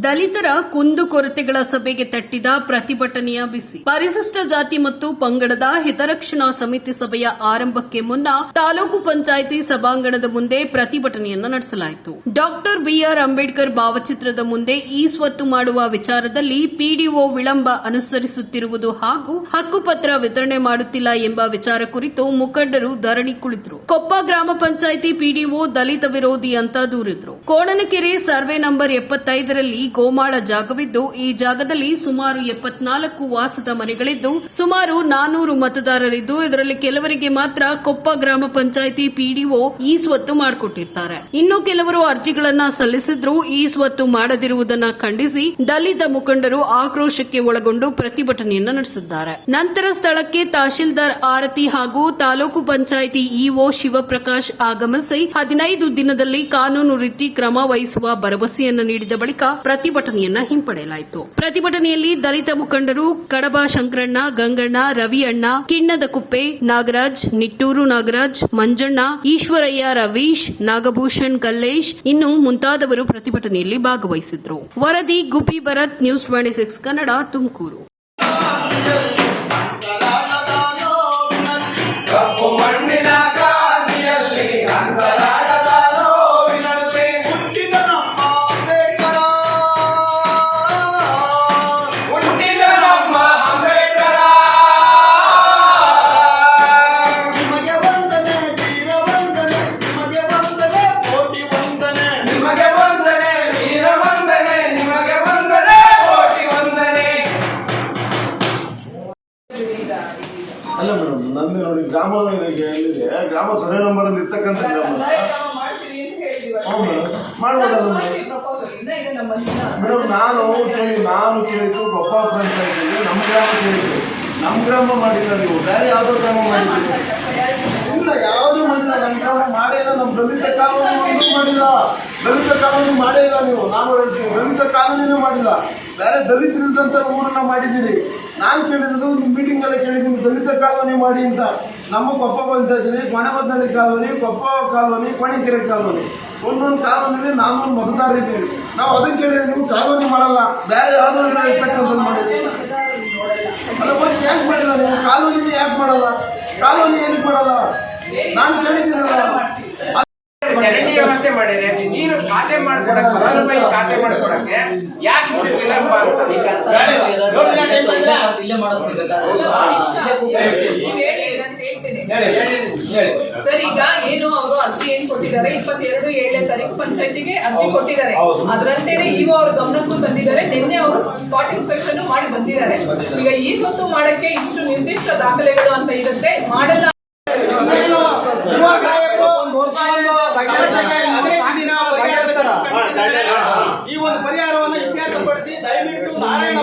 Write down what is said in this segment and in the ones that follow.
ದಲಿತರ ಕುಂದುಕೊರತೆಗಳ ಸಭೆಗೆ ತಟ್ಟಿದ ಪ್ರತಿಭಟನೆಯ ಬಿಸಿ. ಪರಿಶಿಷ್ಟ ಜಾತಿ ಮತ್ತು ಪಂಗಡದ ಹಿತರಕ್ಷಣಾ ಸಮಿತಿ ಸಭೆಯ ಆರಂಭಕ್ಕೆ ಮುನ್ನ ತಾಲೂಕು ಪಂಚಾಯಿತಿ ಸಭಾಂಗಣದ ಮುಂದೆ ಪ್ರತಿಭಟನೆಯನ್ನು ನಡೆಸಲಾಯಿತು. ಡಾಕ್ಟರ್ ಬಿಆರ್ ಅಂಬೇಡ್ಕರ್ ಭಾವಚಿತ್ರದ ಮುಂದೆ ಈ ಸ್ವತ್ತು ಮಾಡುವ ವಿಚಾರದಲ್ಲಿ ಪಿಡಿಒ ವಿಳಂಬ ಅನುಸರಿಸುತ್ತಿರುವುದು ಹಾಗೂ ಹಕ್ಕುಪತ್ರ ವಿತರಣೆ ಮಾಡುತ್ತಿಲ್ಲ ಎಂಬ ವಿಚಾರ ಕುರಿತು ಮುಖಂಡರು ಧರಣಿ ಕುಳಿತರು. ಕೊಪ್ಪ ಗ್ರಾಮ ಪಂಚಾಯಿತಿ ಪಿಡಿಒ ದಲಿತ ವಿರೋಧಿ ಅಂತ ದೂರಿದ್ರು. ಕೋಣನಕೆರೆ ಸರ್ವೆ ನಂಬರ್ ಎಪ್ಪತ್ತೈದರಲ್ಲಿ ಗೋಮಾಳ ಜಾಗವಿದ್ದು, ಈ ಜಾಗದಲ್ಲಿ ಸುಮಾರು ಎಪ್ಪತ್ನಾಲ್ಕು ವಾಸದ ಮನೆಗಳಿದ್ದು, ಸುಮಾರು ನಾನೂರು ಮತದಾರರಿದ್ದು. ಇದರಲ್ಲಿ ಕೆಲವರಿಗೆ ಮಾತ್ರ ಕೊಪ್ಪ ಗ್ರಾಮ ಪಂಚಾಯಿತಿ ಪಿಡಿಒ ಈ ಸ್ವತ್ತು ಮಾಡಿಕೊಟ್ಟಿರ್ತಾರೆ. ಇನ್ನು ಕೆಲವರು ಅರ್ಜಿಗಳನ್ನ ಸಲ್ಲಿಸಿದ್ರು ಈ ಸ್ವತ್ತು ಮಾಡದಿರುವುದನ್ನ ಖಂಡಿಸಿ ದಲಿತ ಮುಖಂಡರು ಆಕ್ರೋಶಕ್ಕೆ ಒಳಗೊಂಡು ಪ್ರತಿಭಟನೆಯನ್ನ ನಡೆಸಿದ್ದಾರೆ. ನಂತರ ಸ್ಥಳಕ್ಕೆ ತಹಶೀಲ್ದಾರ್ ಆರತಿ ಹಾಗೂ ತಾಲೂಕು ಪಂಚಾಯಿತಿ ಇಒ ಶಿವಪ್ರಕಾಶ್ ಆಗಮಿಸಿ ಹದಿನೈದು ದಿನದಲ್ಲಿ ಕಾನೂನು ರೀತಿ ಕ್ರಮ ವಹಿಸುವ ಭರವಸೆಯನ್ನು ನೀಡಿದ ಬಳಿಕ ಪ್ರತಿಭಟನೆಯನ್ನ ಹಿಂಪಡೆಯಲಾಯಿತು. ಪ್ರತಿಭಟನೆಯಲ್ಲಿ ದಲಿತ ಮುಖಂಡರು ಕಡಬ ಶಂಕರಣ್ಣ, ಗಂಗಣ್ಣ, ರವಿಯಣ್ಣ, ಕಿಣ್ಣದ ಕುಪ್ಪೆ, ನಾಗರಾಜ್, ನಿಟ್ಟೂರು ನಾಗರಾಜ್, ಮಂಜಣ್ಣ, ಈಶ್ವರಯ್ಯ, ರವೀಶ್, ನಾಗಭೂಷಣ್, ಕಲ್ಲೇಶ್ ಇನ್ನು ಮುಂತಾದವರು ಪ್ರತಿಭಟನೆಯಲ್ಲಿ ಭಾಗವಹಿಸಿದ್ರು. ವರದಿ Gubbi Bharath, news twenty six Kannada, Tumakuru. ಅಲ್ಲ ಮೇಡಮ್ ನಂದು ನೋಡಿ ಗ್ರಾಮ ಎಲ್ಲಿದೆ? ಗ್ರಾಮ ಸರ್ವೆ ನಂಬರ್ ಅಲ್ಲಿ ಇರ್ತಕ್ಕಂಥ ಗ್ರಾಮ. ಹ್ಞೂ ಮೇಡಮ್ ಮಾಡ್ಬೋದಲ್ಲ ಮೇಡಮ್ ನಾನು ಕೇಳಿ ನಾನು ಕೇಳಿದ್ದು ಕೊಪ್ಪ ಪಂಚಾಯತಿಗೆ ನಮ್ಮ ಗ್ರಾಮ ಕೇಳಿದ್ದು. ನಮ್ಮ ಗ್ರಾಮ ಮಾಡಿಲ್ಲ ನೀವು. ಬೇರೆ ಯಾವುದೋ ಗ್ರಾಮ ಮಾಡಿದ್ದೀರಿ. ಇಲ್ಲ ಯಾವುದೂ ಮಾಡಿಲ್ಲ. ನಮ್ಮ ಗ್ರಾಮ ಮಾಡೇ ಇಲ್ಲ. ನಮ್ಮ ದಲಿತ ಕಾನೂನು ಮಾಡಿಲ್ಲ. ದಲಿತ ಕಾನೂನು ಮಾಡೇ ಇಲ್ಲ ನೀವು. ನಾನು ಹೇಳ್ತೀನಿ ದಲಿತ ಕಾನೂನಿನೇ ಮಾಡಿಲ್ಲ. ಬೇರೆ ದಲಿತರಿಲ್ದಂಥ ಊರನ್ನ ಮಾಡಿದ್ದೀರಿ. ನಾನು ಕೇಳಿರೋದು ನಿಮ್ಮ ಮೀಟಿಂಗ್ ಎಲ್ಲ ಕೇಳಿದ್ದೀನಿ ದಲಿತ ಕಾಲೋನಿ ಮಾಡಿ ಅಂತ. ನಮ್ಮ Koppa ಪಂಚಾಯತಿಲಿ Konebadnalli colony, Koppa colony, Konikere colony. ಒಂದೊಂದು ಕಾಲೋನಿಲಿ ನಾನೊಂದು ಮತದಾರ ಇದ್ದೀವಿ ನಾವು ಅದಕ್ಕೆ ಕೇಳಿದ್ರೆ ನೀವು ಕಾಲೋನಿ ಮಾಡಲ್ಲ, ಬೇರೆ ಯಾವುದೋ ಇರ್ತಕ್ಕಂಥದ್ದು ಮಾಡಿದ್ದೀವಿ ಅಲ್ಲ ಯಾಕೆ ಮಾಡಿಲ್ಲ ನೀವು? ಕಾಲೋನಿ ಯಾಕೆ ಮಾಡಲ್ಲ? ಕಾಲೋನಿ ಯಾಕೆ ಅಂತ ಇಲ್ಲೇ. ಸರ್ ಈಗ ಏನು ಅವರು ಅರ್ಜಿ ಏನ್ ಕೊಟ್ಟಿದ್ದಾರೆ? ಇಪ್ಪತ್ತೆರಡು ಏಳನೇ ತಾರೀಕು ಪಂಚಾಯತಿಗೆ ಅರ್ಜಿ ಕೊಟ್ಟಿದ್ದಾರೆ. ಅದರಂತೆಯೇ ಈಗ ಅವ್ರ ಗಮನಕ್ಕೂ ತಂದಿದ್ದಾರೆ. ನಿನ್ನೆ ಅವರು ಸ್ಪಾಟ್ ಇನ್ಸ್ಪೆಕ್ಷನ್ ಮಾಡಿ ಬಂದಿದ್ದಾರೆ. ಈಗ ಈ ಸ್ವತ್ತು ಮಾಡಕ್ಕೆ ಇಷ್ಟು ನಿರ್ದಿಷ್ಟ ದಾಖಲೆಗಳು ಅಂತ ಇರುತ್ತೆ. ಮಾಡಲ್ಲ. ಒಂದು ಪರಿಹಾರವನ್ನು ಇತ್ಯರ್ಥಪಡಿಸಿ ದಯವಿಟ್ಟು ನಾರಾಯಣ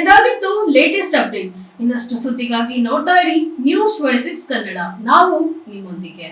ಇದಾಗಿತ್ತು ಲೇಟೆಸ್ಟ್ ಅಪ್ಡೇಟ್ಸ್ ಇನ್ನಷ್ಟು ಸುದ್ದಿಗಾಗಿ ನೋಡ್ತಾ ಇರಿ ನ್ಯೂಸ್ ಟ್ವೆಂಟಿ ಸಿಕ್ಸ್ ಕನ್ನಡ. ನಾವು ನಿಮ್ಮೊಂದಿಗೆ.